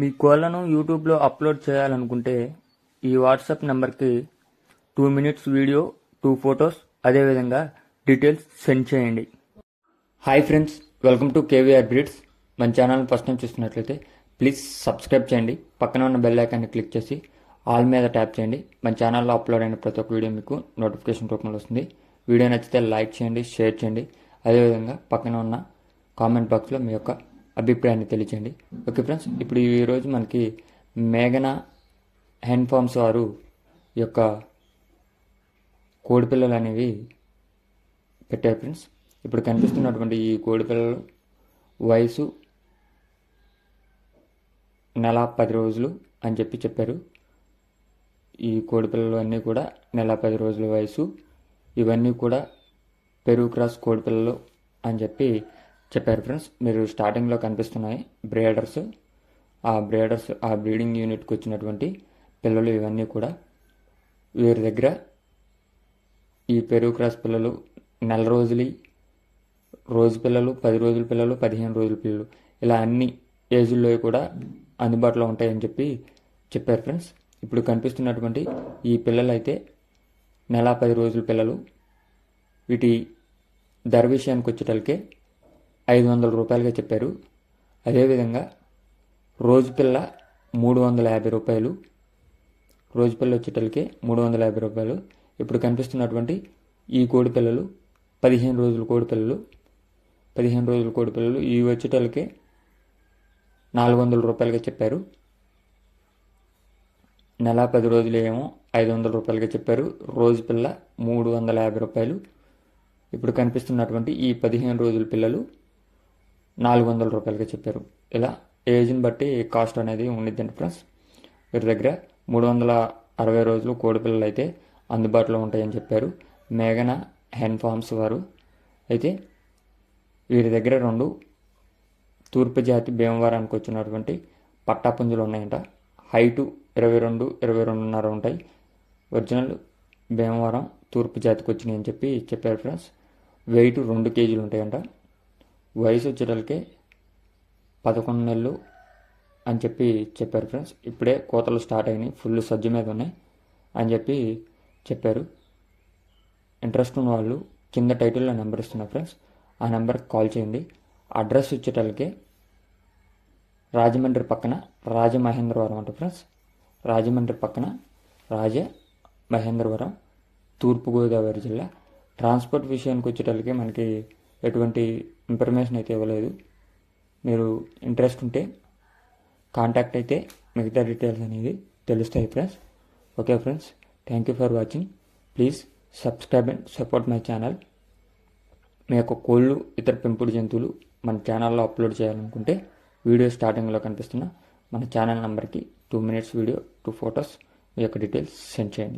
మీ కోళ్ళను యూట్యూబ్లో అప్లోడ్ చేయాలనుకుంటే ఈ వాట్సాప్ నెంబర్కి two minutes video two photos అదేవిధంగా డీటెయిల్స్ సెండ్ చేయండి. Hi friends welcome to KVR breeds మన ఛానల్ ఫస్ట్ టైం చూస్తున్నట్లయితే ప్లీజ్ సబ్స్క్రైబ్ చేయండి. పక్కన ఉన్న బెల్ ఐకాన్ని క్లిక్ చేసి ఆల్ మీద ట్యాప్ చేయండి. మన ఛానల్లో అప్లోడ్ అయిన ప్రతి ఒక్క వీడియో మీకు నోటిఫికేషన్ రూపంలో వస్తుంది. వీడియో నచ్చితే లైక్ చేయండి షేర్ చేయండి. అదేవిధంగా పక్కన ఉన్న కామెంట్ బాక్స్లో మీ యొక్క అభిప్రాయాన్ని తెలియచేయండి. ఓకే ఫ్రెండ్స్ ఇప్పుడు ఈరోజు మనకి మేఘన హ్యాండ్ ఫార్మ్స్ వారు ఈ యొక్క కోడిపిల్లలు అనేవి పెట్టారు ఫ్రెండ్స్. ఇప్పుడు కనిపిస్తున్నటువంటి ఈ కోడిపిల్లలు వయసు నెల పది రోజులు అని చెప్పి చెప్పారు. ఈ కోడిపిల్లలు అన్నీ కూడా నెల పది రోజుల వయసు. ఇవన్నీ కూడా పెరుగు క్రాస్ కోడిపిల్లలు అని చెప్పి చెప్పారు ఫ్రెండ్స్ మీరు స్టార్టింగ్లో కనిపిస్తున్నాయి బ్రేడర్స్ ఆ బ్రేడర్స్ ఆ బ్రీడింగ్ యూనిట్కి వచ్చినటువంటి పిల్లలు ఇవన్నీ కూడా వీరి దగ్గర ఈ పెరుగు క్రాస్ పిల్లలు నెల రోజులు రోజు పిల్లలు పది రోజుల పిల్లలు పదిహేను రోజుల పిల్లలు. ఇలా అన్ని ఏజ్ల్లో కూడా అందుబాటులో ఉంటాయని చెప్పి చెప్పారు ఫ్రెండ్స్ ఇప్పుడు కనిపిస్తున్నటువంటి ఈ పిల్లలు అయితే నెల పది రోజుల పిల్లలు. వీటి ధర విషయానికి వచ్చేటలకే ఐదు వందల రూపాయలుగా చెప్పారు. అదేవిధంగా రోజు పిల్ల మూడు వందల యాభై రూపాయలు రోజు పిల్ల వచ్చేటలకే మూడు వందల యాభై రూపాయలు. ఇప్పుడు కనిపిస్తున్నటువంటి ఈ కోడి పిల్లలు పదిహేను రోజుల కోడి పిల్లలు పదిహేను రోజుల కోడి పిల్లలు ఇవి వచ్చేటలకే నాలుగు వందల రూపాయలుగా చెప్పారు. నెల పది రోజులు ఏమో ఐదు వందల రూపాయలుగా చెప్పారు. రోజు పిల్ల మూడు వందల యాభై రూపాయలు. ఇప్పుడు కనిపిస్తున్నటువంటి ఈ పదిహేను రోజుల పిల్లలు నాలుగు వందల రూపాయలుగా చెప్పారు. ఇలా ఏజ్ని బట్టి కాస్ట్ అనేది ఉండిద్దండి ఫ్రెండ్స్. వీరి దగ్గర మూడు వందల అరవై రోజులు కోడిపిల్లలు అయితే అందుబాటులో ఉంటాయని చెప్పారు. మేఘన హెన్ ఫార్మ్స్ వారు. అయితే వీరి దగ్గర రెండు తూర్పు జాతి భీమవరానికి వచ్చినటువంటి పట్టాపుంజులు ఉన్నాయంట. హైటు ఇరవై రెండు ఇరవై రెండున్నర ఉంటాయి. ఒరిజినల్ భీమవరం తూర్పు జాతికి వచ్చినాయని చెప్పి చెప్పారు ఫ్రెండ్స్. వెయిట్ రెండు కేజీలు ఉంటాయంట. వయసు వచ్చేటలకే పదకొండు నెలలు అని చెప్పి చెప్పారు ఫ్రెండ్స్. ఇప్పుడే కోతలు స్టార్ట్ అయినాయి. ఫుల్ సజ్జు మీద ఉన్నాయి అని చెప్పి చెప్పారు. ఇంట్రెస్ట్ ఉన్న వాళ్ళు కింద టైటిల్లో నెంబర్ ఇస్తున్నా ఫ్రెండ్స్ ఆ నెంబర్కి కాల్ చేయండి. అడ్రస్ వచ్చేటలకే రాజమండ్రి పక్కన రాజమహేంద్రవరం అంట ఫ్రెండ్స్. రాజమండ్రి పక్కన రాజ మహేంద్రవరం తూర్పుగోదావరి జిల్లా. ట్రాన్స్పోర్ట్ విషయానికి వచ్చేటప్పటికి మనకి ఎటువంటి ఇన్ఫర్మేషన్ అయితే ఇవ్వలేదు. మీరు ఇంట్రెస్ట్ ఉంటే కాంటాక్ట్ అయితే మిగతా డీటెయిల్స్ అనేది తెలుస్తాయి friends okay friends thank you for watching please subscribe and support my channel మీ యొక్క కోళ్ళు ఇతర పెంపుడు జంతువులు మన ఛానల్లో అప్లోడ్ చేయాలనుకుంటే వీడియో స్టార్టింగ్లో కనిపిస్తున్న మన ఛానల్ నెంబర్కి two minutes video two photos మీ యొక్క డీటెయిల్స్ సెండ్ చేయండి.